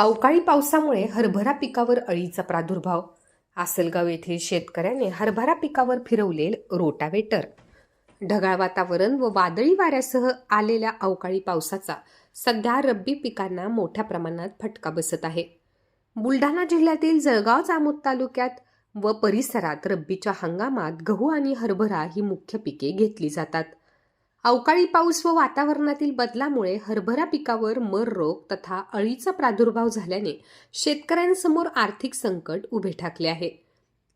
अवकाळी पावसामुळे हरभरा पिकावर अळीचा प्रादुर्भाव. आसलगाव येथील शेतकऱ्याने हरभरा पिकावर फिरवले रोटावेटर. ढगाळ वातावरण व वादळी वाऱ्यासह आलेल्या अवकाळी पावसाचा सध्या रब्बी पिकांना मोठ्या प्रमाणात फटका बसत आहे. बुलढाणा जिल्ह्यातील जळगाव जामोद तालुक्यात व परिसरात रब्बीच्या हंगामात गहू आणि हरभरा ही मुख्य पिके घेतली जातात. अवकाळी पाऊस व वातावरणातील बदलामुळे हरभरा पिकावर मर रोग तथा अळीचा प्रादुर्भाव झाल्याने शेतकऱ्यांसमोर आर्थिक संकट उभे ठाकले आहे.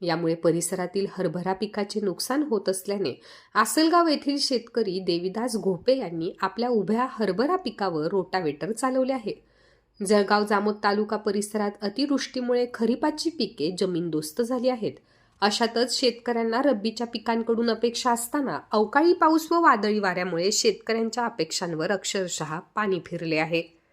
यामुळे परिसरातील हरभरा पिकाचे नुकसान होत असल्याने आसलगाव येथील शेतकरी देविदास घोपे यांनी आपल्या उभ्या हरभरा पिकावर रोटावेटर चालवले आहे. जळगाव जामोद तालुका परिसरात अतिवृष्टीमुळे खरीपाची पिके जमीनदोस्त झाली आहेत. अशातच शेतकऱ्यांना रब्बीच्या पिकांकडून अपेक्षा असताना अवकाळी पाऊस व वादळी वाऱ्यामुळे शेतकऱ्यांच्या अपेक्षांवर अक्षरशः पाणी फिरले आहे.